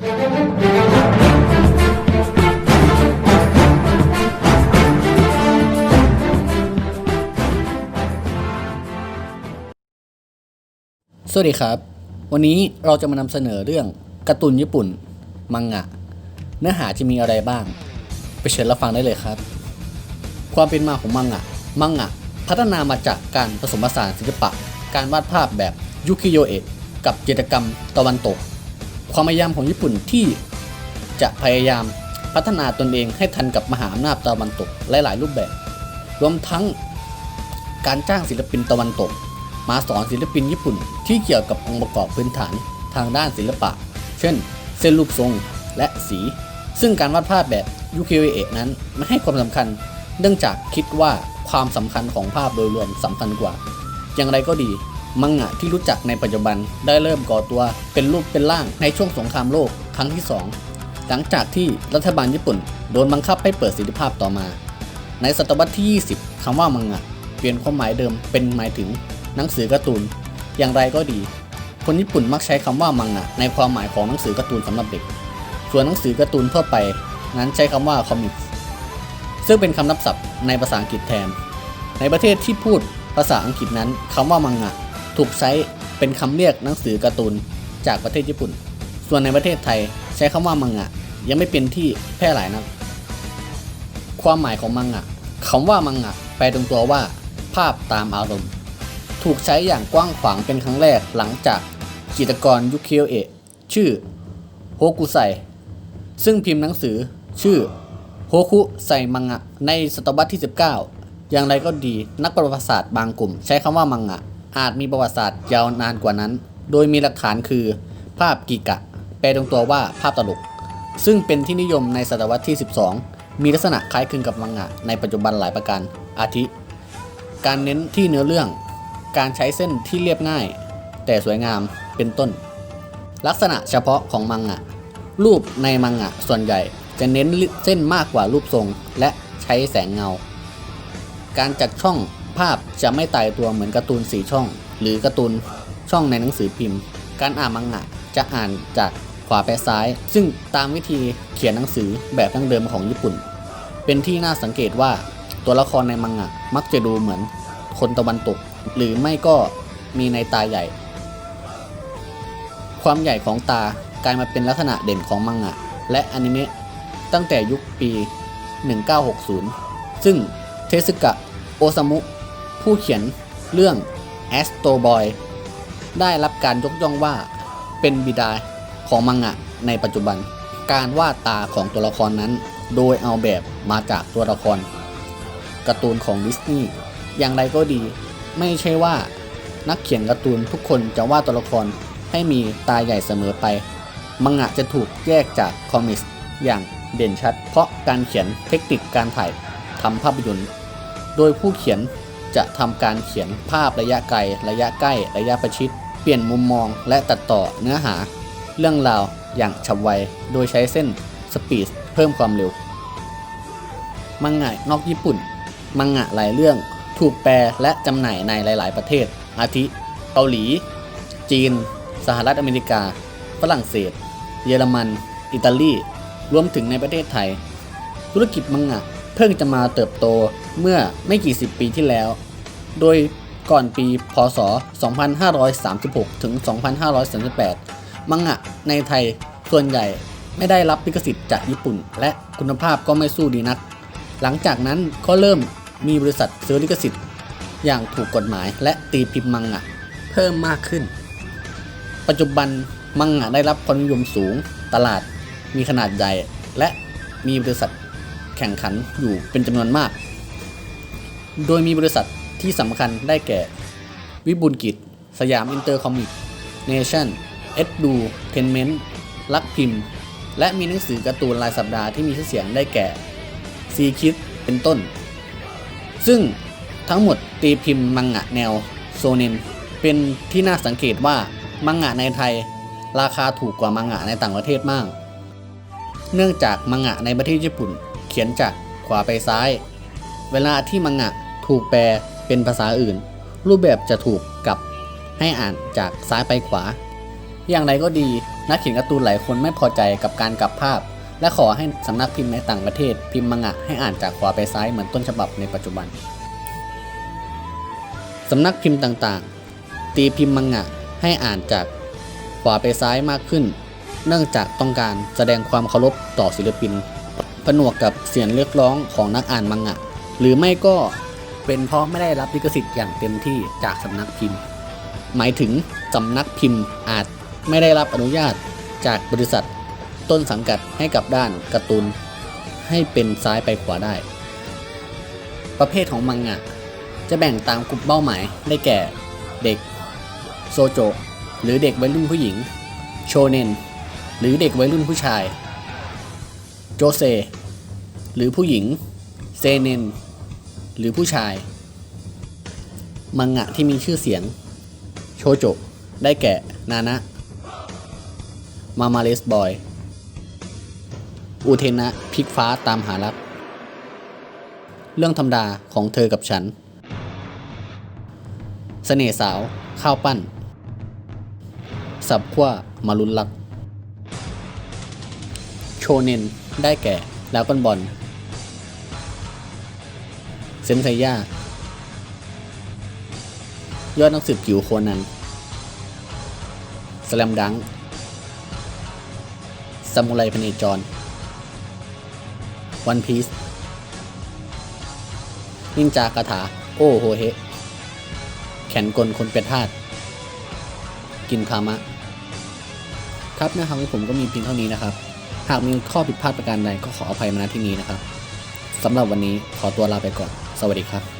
สวัสดีครับ วันนี้เราจะมานำเสนอเรื่องการ์ตูนญี่ปุ่น มังงะ เนื้อหาจะมีอะไรบ้าง ไปเชิญรับฟังได้เลยครับ ความเป็นมาของมังงะ มังงะ พัฒนามาจากการผสมผสานศิลปะ การวาดภาพแบบยุคิโยเอะกับจิตรกรรมตะวันตก ความพยายามของญี่ปุ่นที่จะพยายามพัฒนาตนเองให้ทันกับมหาอำนาจตะวันตกหลายๆรูปแบบ รวมทั้งการจ้างศิลปินตะวันตก มาสอนศิลปินญี่ปุ่นที่เกี่ยวกับองค์ประกอบพื้นฐานทางด้านศิลปะ เช่น เส้นรูปทรงและสี ซึ่งการวาดภาพแบบยูคิเอนั้นไม่ให้ความสำคัญ เนื่องจากคิดว่าความสำคัญของภาพโดยรวมสำคัญกว่า อย่างไรก็ดี มังงะที่รู้จักในปัจจุบันได้เริ่มก่อตัวเป็นรูปเป็นร่างในช่วงสงครามโลกครั้งที่ 2 หลังจากที่รัฐบาลญี่ปุ่น โดนบังคับให้เปิดศิลปภาพต่อมา ในศตวรรษที่ 20คำว่ามังงะ เปลี่ยนความหมายเดิมเป็นหมายถึง หนังสือการ์ตูน อย่างไรก็ดี คนญี่ปุ่นมักใช้คำว่ามังงะ ในความหมายของหนังสือการ์ตูนสำหรับเด็ก ส่วนหนังสือการ์ตูนทั่วไป นั้นใช้คำว่าคอมิกส์ซึ่งเป็นคำนับศัพท์ในภาษาอังกฤษแทน ในประเทศที่พูดภาษาอังกฤษนั้นคำว่ามังงะ ถูกใช้เป็นคำเรียกหนังสือการ์ตูนจากประเทศญี่ปุ่น ส่วนในประเทศไทยใช้คำว่ามังงะ ยังไม่เป็นที่แพร่หลายนักความหมายของมังงะคำว่ามังงะแปลตรงตัวว่า ภาพตามอารมณ์ ถูกใช้อย่างกว้างขวางเป็นครั้งแรกหลังจากจิตรกรยุคิโอเอะชื่อโฮกุไซซึ่งพิมพ์หนังสือชื่อโฮคุไซมังงะในศตวรรษที่ 19 อย่างไรก็ดีนักประวัติศาสตร์บางกลุ่ม ใช้คำว่ามังงะ อาจมีประวัติศาสตร์ยาวนานกว่านั้น โดยมีหลักฐานคือภาพกิกะ แปลตรงตัวว่าภาพตลก ซึ่งเป็นที่นิยมในศตวรรษที่ 12 มีลักษณะคล้ายคลึงกับมังงะในปัจจุบันหลายประการ อาทิ การเน้นที่เนื้อเรื่อง การใช้เส้นที่เรียบง่าย แต่สวยงามเป็นต้น ลักษณะเฉพาะของมังงะ รูปในมังงะส่วนใหญ่จะเน้นเส้นมากกว่ารูปทรงและใช้แสงเงา การจัดช่อง ภาพจะไม่ตายตัวเหมือนการ์ตูนสีช่อง หรือการ์ตูนช่องในหนังสือพิมพ์ การอ่านมังงะจะอ่านจากขวาไปซ้าย ซึ่งตามวิธีเขียนหนังสือแบบดั้งเดิมของญี่ปุ่น เป็นที่น่าสังเกตว่าตัวละครในมังงะมักจะดูเหมือนคนตะวันตก หรือไม่ก็มีในตาใหญ่ ความใหญ่ของตากลายมาเป็นลักษณะเด่นของมังงะ และอนิเมะตั้งแต่ยุคปี 1960 ซึ่งเทสึกะโอซามุ ผู้เขียนเรื่อง Astro Boy ได้รับการยกย่องว่าเป็นบิดาของมังงะในปัจจุบัน การวาดตาของตัวละครนั้น โดยเอาแบบมาจากตัวละครการ์ตูนของดิสนีย์อย่างไรก็ดี ไม่ใช่ว่านักเขียนการ์ตูนทุกคนจะวาดตัวละครให้มีตาใหญ่เสมอไป มังงะจะถูกแยกจากคอมิกส์อย่างเด่นชัด เพราะการเขียนเทคนิคการถ่ายทำภาพยนตร์ โดยผู้เขียน จะทำการเขียนภาพระยะไกล ระยะใกล้ ระยะประชิด เปลี่ยนมุมมองและตัดต่อเนื้อหา เรื่องราวอย่างฉับไว โดยใช้เส้นสปีดเพิ่มความเร็ว มังงะนอกญี่ปุ่น มังงะหลายเรื่องถูกแปลและจำหน่ายในหลาย ๆ ประเทศ อาทิ เกาหลี จีน สหรัฐอเมริกา ฝรั่งเศส เยอรมัน อิตาลี รวมถึงในประเทศไทย ธุรกิจมังงะเพิ่งจะมาเติบโต เมื่อไม่กี่สิบปีที่แล้ว โดยก่อนปีพศ 2536 ถึง 2538 มังงะในไทยส่วนใหญ่ไม่ได้รับลิขสิทธิ์จากญี่ปุ่น และคุณภาพก็ไม่สู้ดีนัก หลังจากนั้นก็เริ่มมีบริษัทซื้อลิขสิทธิ์ อย่างถูกกฎหมายและตีพิมพ์มังงะเพิ่มมากขึ้น ปัจจุบันมังงะได้รับความนิยมสูง ตลาดมีขนาดใหญ่ และมีบริษัทแข่งขันอยู่เป็นจำนวนมาก โดยมีบริษัทที่สำคัญได้แก่ วิบูลกิจ สยามอินเตอร์คอมิก เนชั่น เอ็ดดู เทนเมนต์ ลักพิมพ์ และมีหนังสือการ์ตูนรายสัปดาห์ที่มีชื่อเสียงได้แก่ซีคิดเป็นต้น ซึ่งทั้งหมดตีพิมพ์มังงะแนวโซเนนเป็นที่น่าสังเกตว่ามังงะในไทย ราคาถูกกว่ามังงะในต่างประเทศมาก เนื่องจากมังงะในประเทศญี่ปุ่น เขียนจากขวาไปซ้าย เวลาที่มังงะ ถูกแปลเป็นภาษาอื่น รูปแบบจะถูกกลับให้อ่านจากซ้ายไปขวา อย่างไรก็ดีนักเขียนการ์ตูนหลายคนไม่พอใจกับการกลับภาพ และขอให้สำนักพิมพ์ในต่างประเทศพิมพ์มังงะให้อ่านจากขวาไปซ้ายเหมือนต้นฉบับในปัจจุบันสำนักพิมพ์ต่างๆ ตีพิมพ์มังงะให้อ่านจากขวาไปซ้ายมากขึ้น เนื่องจากต้องการแสดงความเคารพต่อศิลปิน ผนวกกับเสียงเรียกร้องของนักอ่านมังงะ หรือไม่ก็ เป็นเพราะไม่ได้รับลิขสิทธิ์อย่างเต็มที่จากสำนักพิมพ์ หมายถึงสำนักพิมพ์อาจไม่ได้รับอนุญาตจากบริษัทต้นสังกัดให้กับด้านการ์ตูนให้เป็นซ้ายไปขวาได้ ประเภทของมังงะ จะแบ่งตามกลุ่มเป้าหมายได้แก่เด็กโซโจหรือเด็กวัยรุ่นผู้หญิง โชเนน หรือเด็กวัยรุ่นผู้ชาย โจเซ หรือผู้หญิง เซเนน หรือผู้ชาย มังงะที่มีชื่อเสียง โชโจ ได้แก่ นานะ มามาเลสบอยอูเทนะพลิกฟ้าตามหารัก เรื่องธรรมดาของเธอกับฉัน เสน่สาว ข้าวปั้น สับขั้วมารุนลัก โชเนน ได้แก่แล้วกันบอล ซนไซย่ายอดนักสืบจิ๋วโคนันสแลมดังซามูไรพเนจร วันพีซนินจากาถา โอโฮเฮแขนกลคนเป็นทาสกินคามะ ครับนะครับผมก็มีเพียงเท่านี้นะครับ หากมีข้อผิดพลาดประการใดก็ขออภัยมาณที่นี้นะครับสำหรับวันนี้ขอตัวลาไปก่อน สวัสดีครับ